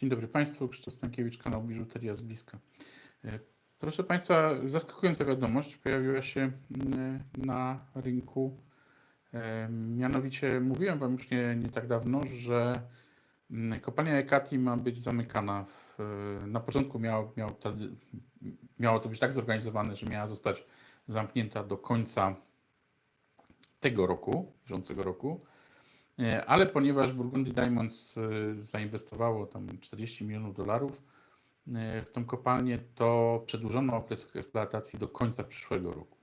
Dzień dobry Państwu, Krzysztof Stankiewicz, kanał Biżuteria z bliska. E, Proszę Państwa, zaskakująca wiadomość pojawiła się mm, na rynku. E, Mianowicie mówiłem Wam już nie, nie tak dawno, że mm, kopalnia Ekati ma być zamykana. W, na początku miało, miało, to, miało to być tak zorganizowane, że miała zostać zamknięta do końca tego roku, bieżącego roku. E, Ale ponieważ Burgundy Diamonds e, zainwestowało tam 40 milionów dolarów e, w tą kopalnię, to przedłużono okres eksploatacji do końca przyszłego roku.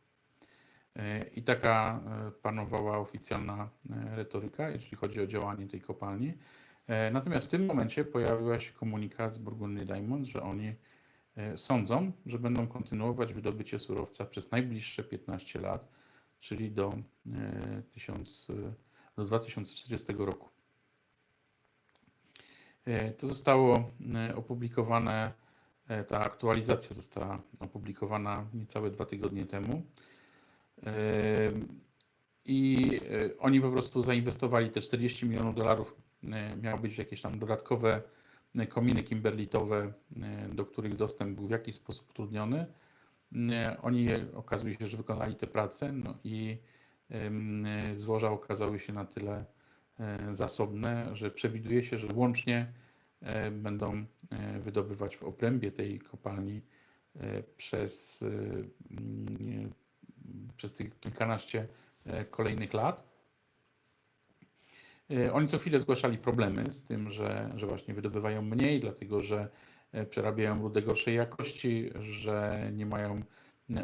I taka panowała oficjalna retoryka, jeśli chodzi o działanie tej kopalni. Natomiast w tym momencie pojawił się komunikat z Burgundy Diamonds, że oni sądzą, że będą kontynuować wydobycie surowca przez najbliższe 15 lat, czyli do, e, 1000, e, do 2040 roku. E, To zostało e, opublikowane, e, ta aktualizacja została opublikowana niecałe dwa tygodnie temu. I oni po prostu zainwestowali te 40 milionów dolarów. Miało być jakieś tam dodatkowe kominy kimberlitowe, do których dostęp był w jakiś sposób utrudniony. Oni okazuje się, że wykonali te prace, no i złoża okazały się na tyle e, zasobne, że przewiduje się, że łącznie e, będą e, wydobywać w obrębie tej kopalni e, przez, e, mm, przez tych kilkanaście e, kolejnych lat. E, Oni co chwilę zgłaszali problemy z tym, że, że właśnie wydobywają mniej, dlatego że e, przerabiają rudę gorszej jakości, że nie mają e,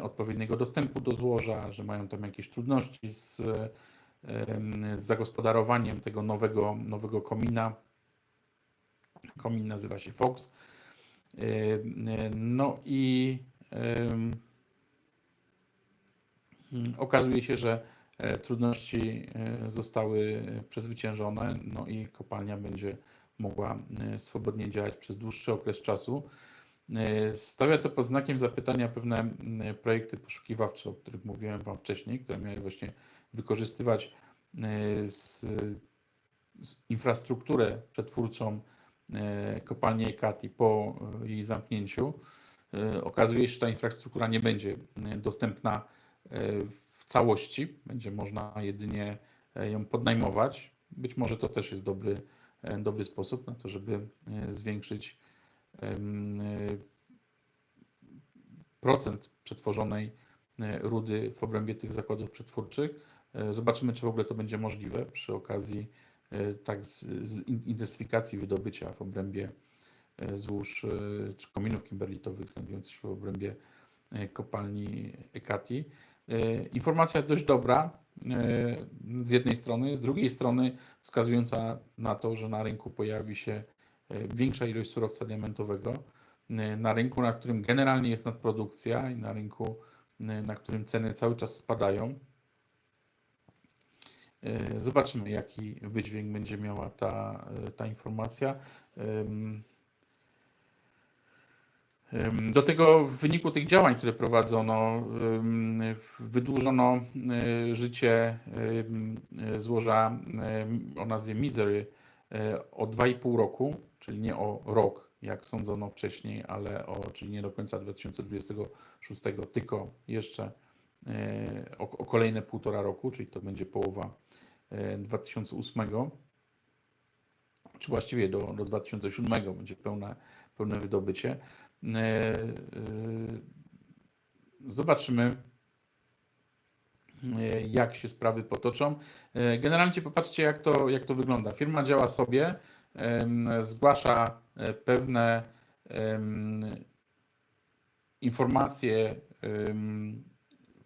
odpowiedniego dostępu do złoża, że mają tam jakieś trudności z, em, z zagospodarowaniem tego nowego, nowego komina. Komin nazywa się Fox. E, e, No i okazuje się, że e, trudności e, zostały przezwyciężone, no i kopalnia będzie mogła e, swobodnie działać przez dłuższy okres czasu. E, Stawia to pod znakiem zapytania pewne projekty poszukiwawcze, o których mówiłem Wam wcześniej, które miały właśnie wykorzystywać e, z, z infrastrukturę przetwórczą e, kopalni Ekati po jej zamknięciu. Okazuje się, że ta infrastruktura nie będzie dostępna w całości, będzie można jedynie ją podnajmować. Być może to też jest dobry, dobry sposób na to, żeby zwiększyć procent przetworzonej e, rudy w obrębie tych zakładów przetwórczych. E, Zobaczymy, czy w ogóle to będzie możliwe przy okazji e, tak z, z in- intensyfikacji wydobycia w obrębie e, złóż e, czy kominów kimberlitowych znajdujących się w obrębie e, kopalni Ekati. E, Informacja dość dobra e, z jednej strony, z drugiej strony wskazująca na to, że na rynku pojawi się e, większa ilość surowca diamentowego, e, na rynku, na którym generalnie jest nadprodukcja i na rynku, e, na którym ceny cały czas spadają. E, Zobaczymy, jaki wydźwięk będzie miała ta, e, ta informacja. Do tego w wyniku tych działań, które prowadzono, wydłużono e, życie e, złoża o nazwie Misery e, o 2,5 roku, czyli nie o rok, jak sądzono wcześniej, ale o, czyli nie do końca 2026, tylko jeszcze e, o, o kolejne półtora roku, czyli to będzie połowa e, 2008, czy właściwie do, do 2007 będzie pełne, pełne wydobycie. E, e, Zobaczymy, e, jak się sprawy potoczą. E, Generalnie popatrzcie, jak to, jak to wygląda. Firma działa sobie, zgłasza e, pewne informacje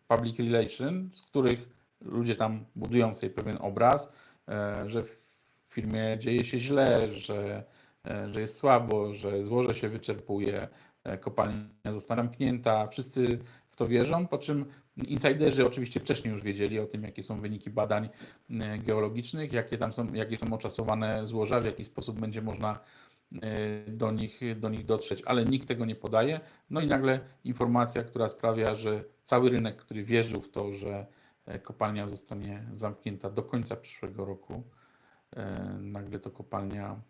public relation, z których ludzie tam budują sobie pewien obraz, e, że w firmie dzieje się źle, że, e, że jest słabo, że złoże się wyczerpuje, e, kopalnia zostanie zamknięta. Wszyscy to wierzą, po czym insiderzy oczywiście wcześniej już wiedzieli o tym, jakie są wyniki badań e, geologicznych, jakie tam są, jakie są oczasowane złoża, w jaki sposób będzie można e, do nich, do nich dotrzeć, ale nikt tego nie podaje. No i nagle informacja, która sprawia, że cały rynek, który wierzył w to, że e, kopalnia zostanie zamknięta do końca przyszłego roku, nagle to kopalnia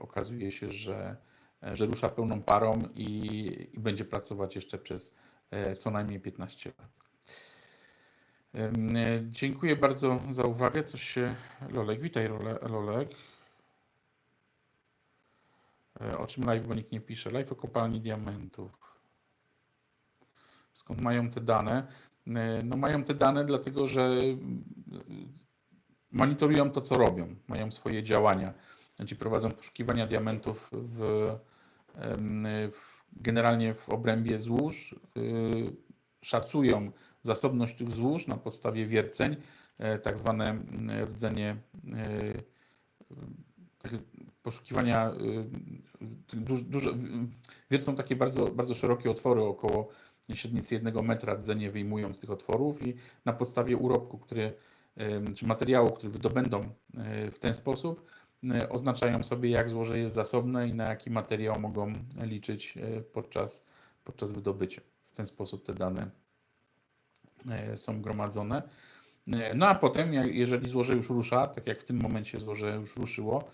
okazuje się, że, że rusza pełną parą i, i będzie pracować jeszcze przez co najmniej 15 lat. E, Dziękuję bardzo za uwagę. Coś się. Lolek, witaj Lolek. E, O czym live, bo nikt nie pisze. Live o kopalni diamentów. Skąd mają te dane? E, No mają te dane dlatego, że monitorują to, co robią. Mają swoje działania. Ci prowadzą poszukiwania diamentów w, w, generalnie w obrębie złóż. y, Szacują zasobność tych złóż na podstawie wierceń, e, tak zwane rdzenie e, poszukiwania, duż, duże, wiercą takie bardzo, bardzo szerokie otwory około średnicy jednego metra rdzenie wyjmują z tych otworów i na podstawie urobku, który, czy materiału, który wydobędą w ten sposób, oznaczają sobie jak złoże jest zasobne i na jaki materiał mogą liczyć y, podczas, podczas wydobycia. W ten sposób te dane y, są gromadzone. No a potem, jeżeli złoże już rusza, tak jak w tym momencie złoże już ruszyło,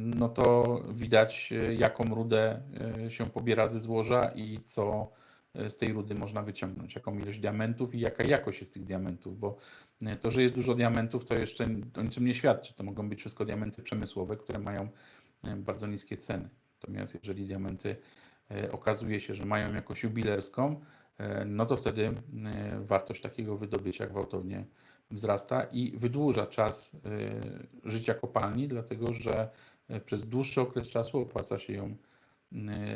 no to widać, jaką rudę się pobiera ze złoża i co z tej rudy można wyciągnąć, jaką ilość diamentów i jaka jakość jest tych diamentów, bo y, to, że jest dużo diamentów, to jeszcze o niczym nie świadczy. To mogą być wszystko diamenty przemysłowe, które mają y, bardzo niskie ceny. Natomiast jeżeli diamenty okazuje się, że mają jakość jubilerską, no to wtedy wartość takiego wydobycia gwałtownie wzrasta i wydłuża czas życia kopalni, dlatego że przez dłuższy okres czasu opłaca się ją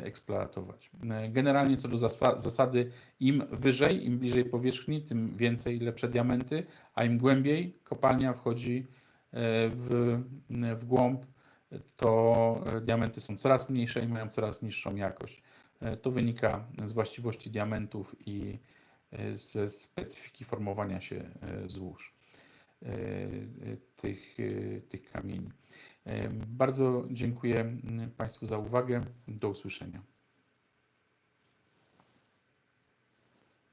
eksploatować. Y, Generalnie co do zasa- zasady, im wyżej, im bliżej powierzchni, tym więcej lepsze diamenty, a im głębiej kopalnia wchodzi y, w, w głąb, to diamenty są coraz mniejsze i mają coraz niższą jakość. To wynika z właściwości diamentów i ze specyfiki formowania się złóż tych, y, tych kamieni. Y, Bardzo dziękuję mm, Państwu za uwagę. Do usłyszenia.